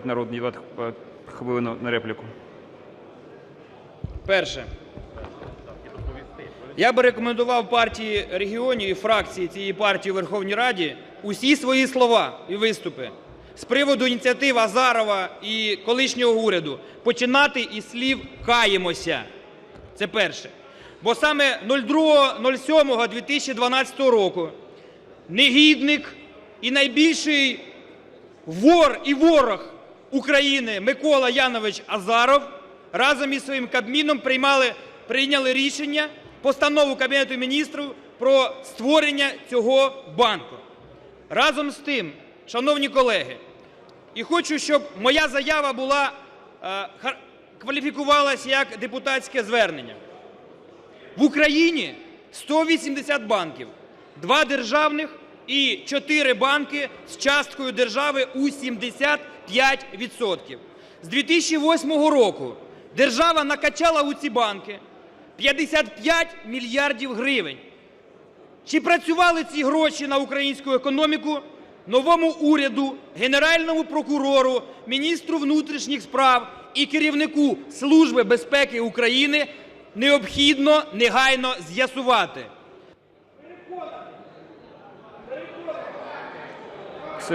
дайте народний депутат хвилину на репліку. Перше. Я би рекомендував партії регіонів і фракції цієї партії у Верховній Раді усі свої слова і виступи з приводу ініціатив Азарова і колишнього уряду починати із слів «каємося». Це перше. Бо саме 02.07.2012 року негідник і найбільший вор і ворог України Микола Янович Азаров разом із своїм Кабміном приймали, прийняли рішення, постанову Кабінету Міністрів про створення цього банку. Разом з тим, шановні колеги, і хочу, щоб моя заява була е, кваліфікувалася як депутатське звернення. В Україні 180 банків, два державних і 4 банки з часткою держави у 75%. З 2008 року держава накачала у ці банки 55 мільярдів гривень. Чи працювали ці гроші на українську економіку? Новому уряду, Генеральному прокурору, міністру внутрішніх справ і керівнику Служби безпеки України необхідно негайно з'ясувати.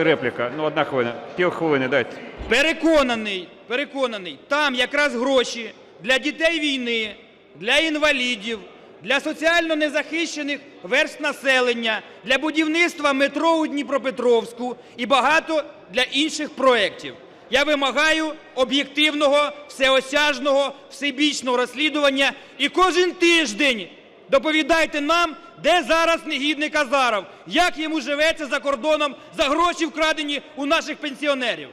Репліка. Ну, одна хвилина. Пів хвилини дайте. Переконаний, переконаний, там якраз гроші для дітей війни, для інвалідів, для соціально незахищених верств населення, для будівництва метро у Дніпропетровську і багато для інших проєктів. Я вимагаю об'єктивного, всеосяжного, всебічного розслідування і кожен тиждень доповідайте нам, де зараз негідник Азаров, як йому живеться за кордоном за гроші, вкрадені у наших пенсіонерів.